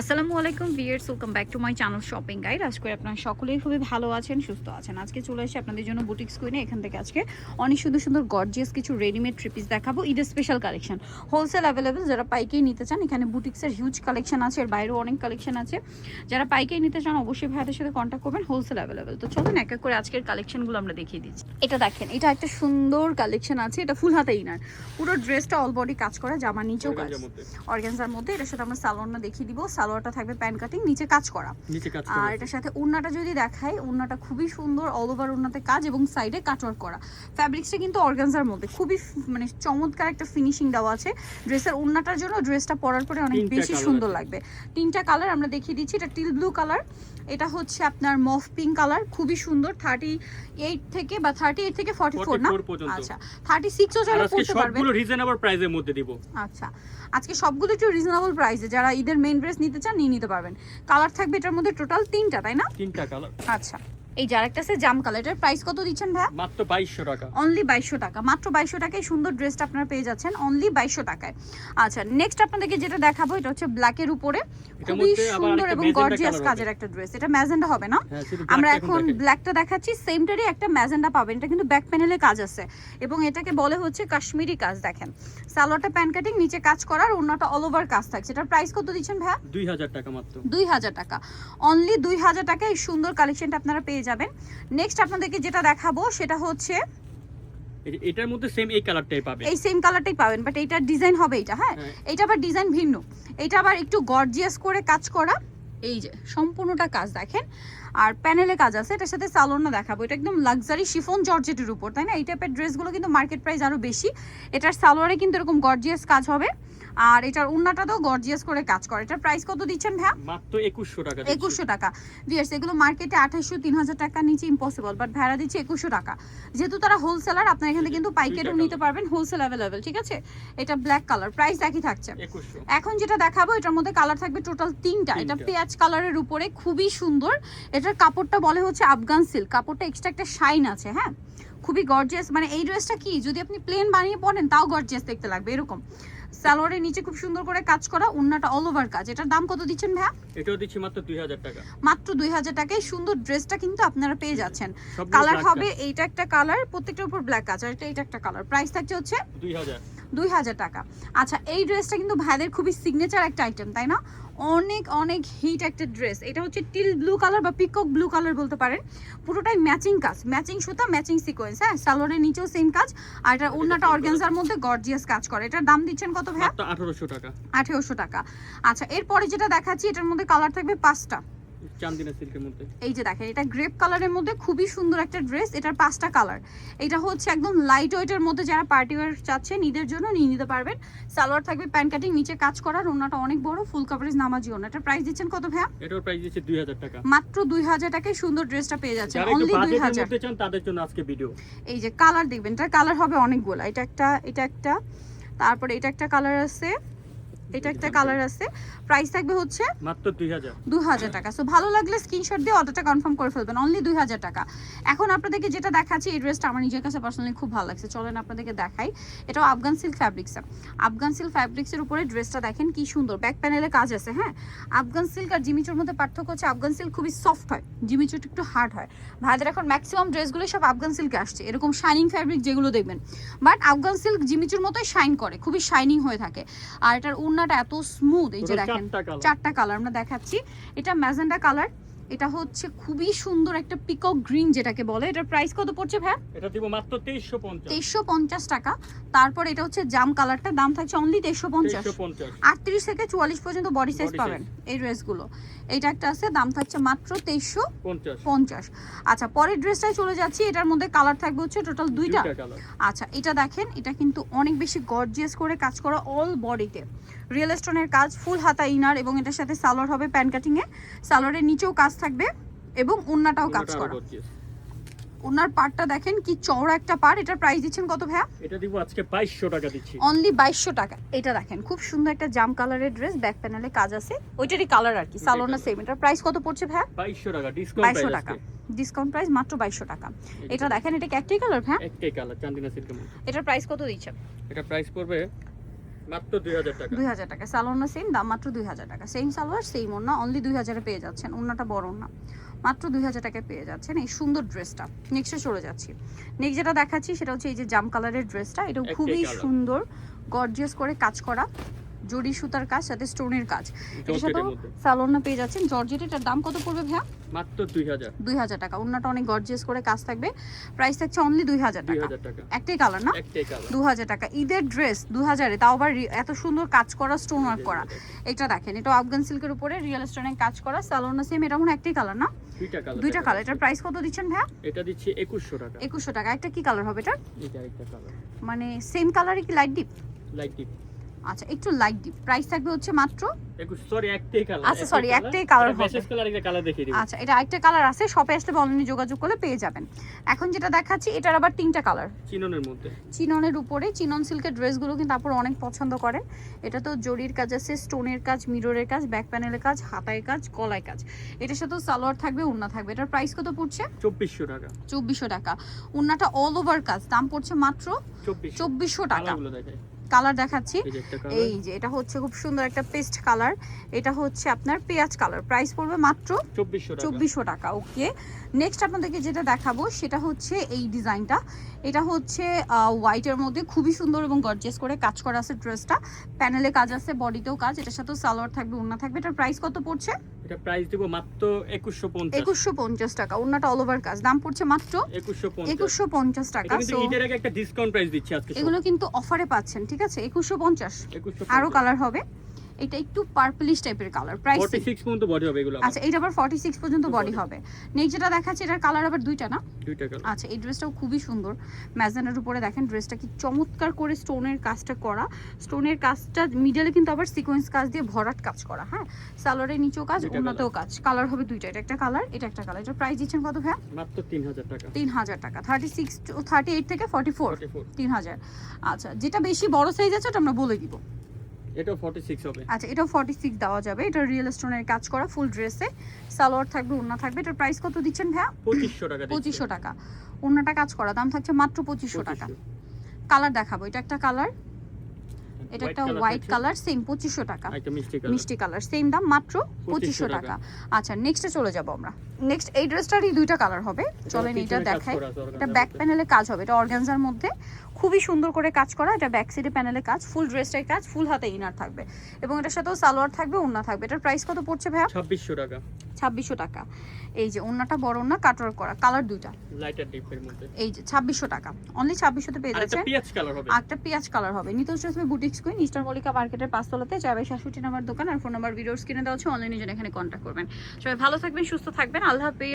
আসসালামু আলাইকুম viewers welcome back to my channel shopping guide. আজকে আপনারা সকলেই খুবই ভালো আছেন সুস্থ আছেন। আজকে চলে এসে আপনাদের জন্য বুটিক্স কুইনে এখান থেকে আজকে অনেক সুন্দর সুন্দর গর্জিয়াস কিছু রেডিমেড ট্রিপিস দেখাবো। ঈদের স্পেশাল কালেকশন হোলসেল অ্যাভেলেবেল যারা পাইকেই নিতে চান এখানে বুটিক্সের হিউজ কালেকশন আছে এর বাইরেও অনেক কালেকশন আছে। যারা পাইকেই নিতে চান অবশ্যই ভাইদের সাথে কন্ট্যাক্ট করবেন হোলসেল অ্যাভেলেবেল তো চলুন এক এক করে আজকের কালেকশনগুলো আমরা দেখিয়ে দিচ্ছি। এটা দেখেন এটা একটা সুন্দর কালেকশন আছে এটা ফুল হাতে ইনার। পুরো ড্রেসটা অল বডি কাজ করা জামা নিচেও কাজ। অর্গানজার মধ্যে এটার সাথে আমরা সালোয়ারটা দেখিয়ে দিব। সালোয়ারটা থাকবে প্যান কাটিং নিচে কাজ করা। আর এটার সাথে ওড়নাটা যদি দেখাই ওড়নাটা খুবই সুন্দর অল ওভার ওড়নাতে কাজ এবং সাইডে কাটওয়ার্ক করা। ফ্যাব্রিক্সটা কিন্তু অর্গানজার মধ্যে। খুবই মানে চমৎকার একটা ফিনিশিং দেওয়া আছে। ড্রেসের ওড়নাটার জন্য ড্রেসটা পরার পরে অনেক বেশি সুন্দর লাগবে। তিনটা কালার আমরা দেখিয়ে দিচ্ছি। এটা টিল ব্লু কালার এটা হচ্ছে আপনার মফ পিঙ্ক কালার খুবই সুন্দর। থার্টি এইট থেকে বা থার্টি এইট থেকে ফর্টি ফোর না আচ্ছা। থার্টি সিক্সও চাইলে পড়তে সবগুলো রিজনেবল প্রাইসের মধ্যে দিব। আচ্ছা। আজকে সবগুলো একটু রিজনেবল প্রাইসে যারা ঈদের মেইন ড্রেস নিতে চান নিয়ে নিতে পারবেন। কালার থাকবে এটার মধ্যে টোটাল তিনটা তাই না? তিনটা কালার আচ্ছা। এই যার একটা আছে জাম কালার এটার প্রাইস কত দিচ্ছেন ভাই? মাত্র বাইশশো টাকা। অনলি বাইশশো টাকা। মাত্র বাইশশো টাকায় সুন্দর ড্রেসটা আপনারা পেয়ে যাচ্ছেন। অনলি বাইশশো টাকায়। আচ্ছা নেক্সট আপনাদেরকে যেটা দেখাবো এটা হচ্ছে ব্ল্যাকের উপরে। খুবই সুন্দর এবং গর্জিয়াস কাজের একটা ড্রেস এটা ম্যাজেন্ডা হবে না? হ্যাঁ আমরা এখন ব্ল্যাকটা দেখাচ্ছি। সেমটারই একটা ম্যাজেন্ডা পাবেন। এটা কিন্তু ব্যাক প্যানেলে কাজ আছে। এবং এটাকে বলে হচ্ছে কাশ্মীরি কাজ দেখেন। সালোয়ারটা প্যান কাটিং নিচে কাজ করার অন্যটা অল ওভার কাজ থাকছে। এটার প্রাইস কত দিচ্ছেন দুই হাজার টাকা মাত্র। দুই হাজার টাকা। অনলি দুই হাজার টাকা এই সুন্দর কালেকশনটা আপনারা পেয়ে যাবেন। নেক্সট আপনাদেরকে যেটা দেখাবো সেটা হচ্ছে এটার মধ্যে সেম এই কালারটাই পাবেন। এই সেম কালারটাই পাবেন বাট এইটার ডিজাইন হবে এটা হ্যাঁ? হ্যাঁ। এটা আবার ডিজাইন ভিন্ন। এটা আবার একটু গর্জিয়াস করে কাজ করা। এই যে সম্পূর্ণটা কাজ দেখেন। আর প্যানেলে কাজ আছে এটার সাথে সালোনা দেখাবো। এটা একদম লাক্সারি শিফন জর্জেটের উপর তাই না? এই টাইপের ড্রেসগুলো কিন্তু মার্কেট প্রাইস আরও বেশি। এটার সালোয়ারে কিন্তু এরকম গর্জিয়াস কাজ হবে। আর এটার উন্নাটা তো গর্জিয়াস করে কাজ করে। এটার প্রাইস কত দিচ্ছেন ভাইয়া? মাত্র একুশশো টাকা দিচ্ছি। একুশশো টাকা। ভিয়ার্স এগুলো মার্কেটে আঠাশশো তিন হাজার টাকার নিচে ইম্পসিবল বাট ভাড়া দিচ্ছে একুশশো টাকা। যেহেতু তারা হোলসেলার আপনার এখানে কিন্তু পাইকারিও নিতে পারবেন হোলসেল অ্যাভেলেবেল ঠিক আছে? এটা ব্ল্যাক কালার প্রাইস একই থাকছে। এখন যেটা দেখাবো এটার মধ্যে কালার থাকবে টোটাল তিনটা। এটা। পেঁয়াজ কালারের উপরে খুবই সুন্দর। এটার কাপড়টা বলে হচ্ছে আফগান সিল্ক কাপড়টা এক্সট্রা একটা শাইন আছে হ্যাঁ? খুবই গর্জিয়াস মানে এই ড্রেসটা কি? যদি আপনি প্লেন বানিয়ে পরেন তাও গর্জিয়াস দেখতে লাগবে এরকম। সালোয়ারের নিচে খুব সুন্দর করে কাজ করা ওন্নাটা অল ওভার কাজ। এটার দাম কত দিচ্ছেন ভাইয়া? এটাও দিচ্ছি মাত্র দুই হাজার টাকা। মাত্র দুই হাজার টাকায় সুন্দর ড্রেসটা কিন্তু আপনারা পেয়ে যাচ্ছেন। কালার হবে। এইটা একটা কালার প্রত্যেকটার উপর ব্ল্যাক কাজ। আর এটা এটা একটা কালার প্রাইস থাকছে হচ্ছে দুই হাজার। দুই হাজার টাকা। আচ্ছা এই ড্রেসটা কিন্তু ভাইদের খুবই সিগনেচার একটা আইটেম তাই না? অনেক অনেক হিট একটা ড্রেস এটা হচ্ছে টিল ব্লু কালার বা পিকক ব্লু কালার বলতে পারেন। পুরোটাই ম্যাচিং কাজ ম্যাচিং সুতা ম্যাচিং সিকোয়েন্স হ্যাঁ? সালোয়ারের নিচেও সেম কাজ আর এটা অন্যটা অর্গানজার মধ্যে গর্জিয়াস কাজ করে। এটার দাম দিচ্ছেন কত মাত্র আঠারোশো টাকা। আঠেরোশো টাকা। আচ্ছা এরপরে যেটা দেখাচ্ছি এটার মধ্যে কালার থাকবে পাঁচটা। চান্দিনা সিল্কের মধ্যে। এই যে দেখেন এটা গ্রেপ কালারের মধ্যে খুবই সুন্দর একটা ড্রেস এটার পাঁচটা কালার এটা হচ্ছে একদম লাইট ওয়েটের মধ্যে যারা পার্টি ওয়ার চাচ্ছেন ঈদের জন্য নিয়ে নিতে পারবেন। সালোয়ার থাকবে প্যান্ট কাটিং নিচে কাজ করার ওনাটা অনেক বড় ফুল কভারেজ নামাজি ওনা এটা প্রাইস দিচ্ছেন কত ভাইয়া? এটার প্রাইস দিচ্ছি দুই হাজার টাকা। মাত্র দুই হাজার টাকায় সুন্দর ড্রেসটা পেয়ে যাচ্ছেন। অনলি দুই বাজেটের চান তাদের জন্য আজকে ভিডিও এই যে কালার দেখবেন এটার কালার হবে অনেকগুলো। এটা একটা এটা একটা তারপরে এটা একটা কালার আছে এটা একটা কালার আছে। প্রাইস থাকবে হচ্ছে মাত্র দুই হাজার। দুই হাজার টাকা। সো ভালো লাগলে স্ক্রিনশট দিয়ে অর্ডারটা কনফার্ম করে ফেলবেন। অনলি দুই হাজার টাকা। এখন আপনাদেরকে যেটা দেখাচ্ছি এই ড্রেসটা আমার নিজের কাছে পার্সোনালি খুব ভালো লাগছে। চলেন আপনাদেরকে দেখাই। এটাও Afghan silk fabrics Afghan silk ফ্যাব্রিক্সের উপরে ড্রেসটা দেখেন কি সুন্দর। ব্যাক প্যানেলে কাজ আছে হ্যাঁ? আফগান সিল্ক আর জিমিচুর মধ্যে পার্থক্য হচ্ছে আফগান সিল্ক খুবই সফট হয়। জিমিচুর একটু হার্ড হয়। ভাইদের এখন ম্যাক্সিমাম ড্রেসগুলো সব আফগান সিল্কে আসছে। এরকম শাইনিং ফ্যাব্রিক যেগুলো দেখবেন। বাট আফগান সিল্ক জিমিচুর মতোই শাইন করে। খুবই শাইনিং হয়ে থাকে। আর এটার উন্নাটা এত স্মুথ এই যে দেখেন চারটা কালার আমরা দেখাচ্ছি। এটা ম্যাজেন্ডা কালার এটা হচ্ছে খুবই সুন্দর একটা পিকক গ্রিন যেটাকে বলে। এটার প্রাইস কত পড়ছে ভাই এটা দিব মাত্র তেইশশো পঞ্চাশ। তেইশশো পঞ্চাশ টাকা। তারপর এটা হচ্ছে জাম কালারটা দাম থাকছে অনলি তেইশশো পঞ্চাশ। তেইশশো পঞ্চাশ। আটত্রিশ থেকে চুয়াল্লিশ পর্যন্ত বডি সাইজ পাবেন এই ড্রেসগুলো এইটা একটা আছে দাম থাকছে মাত্র তেইশশো পঞ্চাশ। পঞ্চাশ। আচ্ছা পরের ড্রেসটাই চলে যাচ্ছি। এটার মধ্যে কালার থাকবে হচ্ছে টোটাল দুইটা। আচ্ছা এটা দেখেন এটা কিন্তু অনেক বেশি গর্জিয়াস করে কাজ করা অল বডিতে রিয়েল স্টোনের কাজ ফুল হাতা ইনার এবং এটার সাথে সালোয়ার হবে প্যান কাটিং এ। সালোয়ারের নিচেও কাজ থাকবে এবং ওন্নাটাও কাজ করা। ওনার পার্টটা দেখেন কি চওড়া একটা পার্ট এটার প্রাইস দিচ্ছেন কত ভাইয়া? এটা দিব আজকে বাইশশো টাকা দিচ্ছি। অনলি বাইশশো টাকা। এটা দেখেন খুব সুন্দর একটা জাম কালারের ড্রেস ব্যাক প্যানেলে কাজ আছে। ওইটারই কালার আর কি সালোনা। সেম এটার প্রাইস কত পড়ছে ভাইয়া? বাইশশো টাকা ডিসকাউন্ট বাইশশো টাকা। ডিসকাউন্ট প্রাইস মাত্র বাইশশো টাকা। এটা দেখেন এটা কি একটাই কালার ভাইয়া? একটাই কালার চান্দিনা সিল্কের মধ্যে। এটার প্রাইস কত দিচ্ছেন এটা প্রাইস পড়বে মাত্র দুই হাজার টাকা। সেম দাম মাত্র দুই হাজার টাকা। সেম সালোয়ার সেম অনলি পেয়ে যাচ্ছেন। বড় মাত্র দুই হাজার টাকায় পেয়ে যাচ্ছেন এই সুন্দর ড্রেসটা নেক্সটে চলে যাচ্ছি। নেক্সট যেটা দেখাচ্ছি সেটা হচ্ছে এই যে জাম কালারের ড্রেসটা এটা খুবই সুন্দর গর্জিয়াস করে কাজ করা। জরি সুতার কাজ সাথে স্টোনের কাজ। এটার সাথে মধ্যে। পেয়ে যাচ্ছেন। জর্জেট এটার দাম কত পড়বে ভাইয়া? মাত্র দুই হাজার। দুই হাজার টাকা। ওড়নাটা অনেক গর্জিয়াস করে কাজ থাকবে। প্রাইস থাকছে অনলি দুই হাজার টাকা। হাজার টাকা। একটাই কালার না? একটাই কালার দু হাজার টাকা। ঈদের ড্রেস দু হাজারে। তাও আবার এত সুন্দর কাজ করা স্টোন ওয়ার্ক করা। এটা দেখেন এটা আফগান সিল্কের উপরে রিয়েল স্টোনে কাজ করা সালোনা সেম এটা মনে একটাই কালার না? দুইটা কালার দুইটা কালার এটার প্রাইস কত দিচ্ছেন ভাইয়া? এটা দিচ্ছি একুশশো টাকা। একুশশো টাকা। একটা কি কালার হবে এটা এটা একটা কালার মানে সেম কালারই কি লাইট ডিপ লাইট ডিপ আচ্ছা একটু লাইট ডিপ প্রাইস থাকবে হচ্ছে মাত্র? সরি একটাই কালার আচ্ছা, sorry, একটাই colour হবে। মেসেজ কালার একটা কালার দেখিয়ে দিবি। আচ্ছা এটা আরেকটা কালার আছে শপে আসলে অনলাইনে যোগাযোগ করলে পেয়ে যাবেন। এখন যেটা দেখাচ্ছি এটার আবার তিনটা কালার চিননের মধ্যে। চিননের উপরে চিনন সিল্কের ড্রেসগুলো কিন্তু আপনারা অনেক পছন্দ করেন এটা তো জরির কাজ আছে স্টোনের কাজ মিররের কাজ ব্যাক প্যানেলের কাজ হাতায় কাজ গলায় কাজ। এটার সাথে সালোয়ার থাকবে উন্না থাকবে। এটার প্রাইস কত পড়ছে? চব্বিশশো টাকা। চব্বিশশো টাকা। উন্নাটা অল ওভার কাজ দাম পড়ছে মাত্র চব্বিশ চব্বিশশো টাকা। কালার দেখাচ্ছি। এই যে এটা হচ্ছে খুব সুন্দর একটা পেস্ট কালার। এটা হচ্ছে আপনার পেঁয়াজ কালার। প্রাইস পড়বে মাত্র চব্বিশশো টাকা। ওকে। নেক্সট আপনাদেরকে যেটা দেখাবো সেটা হচ্ছে এই ডিজাইনটা। এটা হচ্ছে হোয়াইটের মধ্যে খুবই সুন্দর এবং গর্জিয়াস করে কাজ করা আছে ড্রেসটা। প্যানেলে কাজ আছে বডিতেও কাজ। এটার সাথেও সালোয়ার থাকবে ওড়না থাকবে। এটার প্রাইস কত পড়ছে? এটা প্রাইস দেবো মাত্র একুশশো পঞ্চাশ। একুশশো পঞ্চাশ টাকা ওন্নাটা অল ওভার কাজ। দাম পড়ছে মাত্র একুশশো পঞ্চাশ। একুশশো পঞ্চাশ টাকা। সো আগে একটা ডিসকাউন্ট প্রাইস দিচ্ছি আজকে এগুলো কিন্তু অফারে পাচ্ছেন ঠিক আছে? একুশশো পঞ্চাশ। একুশশো আরও কালার হবে। এটা একটু পার্পলিশ টাইপের কালার প্রাইস ফর্টি সিক্স পর্যন্ত বডি হবে এগুলো আচ্ছা এটা আবার ফর্টি সিক্স পর্যন্ত বডি হবে। নেক্সট যেটা দেখাচ্ছে এটার কালার আবার দুইটা না? দুইটা কালার আচ্ছা এই ড্রেসটাও খুবই সুন্দর। ম্যাজানের উপরে দেখেন ড্রেসটা কি চমৎকার করে স্টোনের কাজটা করা। স্টোনের কাজটা মিডলে কিন্তু আবার সিকোয়েন্স কাজ দিয়ে ভরাট কাজ করা হ্যাঁ? সালোয়ারের নিচেও কাজ উন্নতেও কাজ। কালার হবে দুইটা এটা একটা কালার এটা একটা কালার এটার প্রাইস দিচ্ছেন কত ভাইয়া? মাত্র তিন হাজার টাকা। তিন হাজার টাকা। থার্টি সিক্স থার্টি এইট থেকে ফর্টি ফোর ফর্টি ফোর তিন হাজার। আচ্ছা যেটা বেশি বড় সাইজ আছে ওটা আমরা বলে দিব। এটাও ফর্টি সিক্স হবে। আচ্ছা এটাও ফর্টি সিক্স দেওয়া যাবে। এটা রিয়েল স্টোনের কাজ করা ফুল ড্রেসে সালোয়ার থাকবে ওড়না থাকবে। এটার প্রাইস কত দিচ্ছেন ভাইয়া? পঁচিশশো টাকা উন্নাটা কাজ করা দাম থাকছে মাত্র পঁচিশশো টাকা। কালার দেখাবো। এটা একটা কালার এটা একটা হোয়াইট কালার সেম পঁচিশশো টাকা। মিষ্টি কালার সেম দাম মাত্র পঁচিশশো 2500 টাকা। আচ্ছা নেক্সটে চলে যাব আমরা। নেক্সট এই ড্রেসটারই দুইটা কালার হবে। চলেন এটা দেখাই। এটা ব্যাক। প্যানেলে কাজ হবে। এটা অর্গানজার মধ্যে। খুবই সুন্দর করে কাজ করা। এটা ব্যাক সাইডে প্যানেলে কাজ। ফুল ড্রেসটাই কাজ। ফুল হাতে ইনার থাকবে। এবং এটার সাথেও সালোয়ার থাকবে ওন্না থাকবে। এটার প্রাইস কত পড়ছে ভাইয়া? ছাব্বিশশো টাকা। ছাব্বিশশো টাকা। এই যে ওনাটা বড় ওনা কাটওয়ার করা কালার দুইটা। লাইটার ডিপের মধ্যে। এই যে ছাব্বিশশো টাকা। অনলি ছাব্বিশশোতে পেয়ে যাচ্ছে। পিয়াজ কালার হবে। একটা পেঁয়াজ কালার হবে। Nitosh Rashmi boutiques queen eastern Mallika মার্কেটের পাঁচতলাতে। চাবে শাশুটি নাম্বার দোকান আর ফোন নাম্বার ভিডিওর কিনে দেওয়া হচ্ছে। অনলাইনে জন্য এখানে কন্ট্যাক্ট করবেন। সবাই ভালো থাকবেন সুস্থ থাকবেন। আল্লাহ হাফেজ।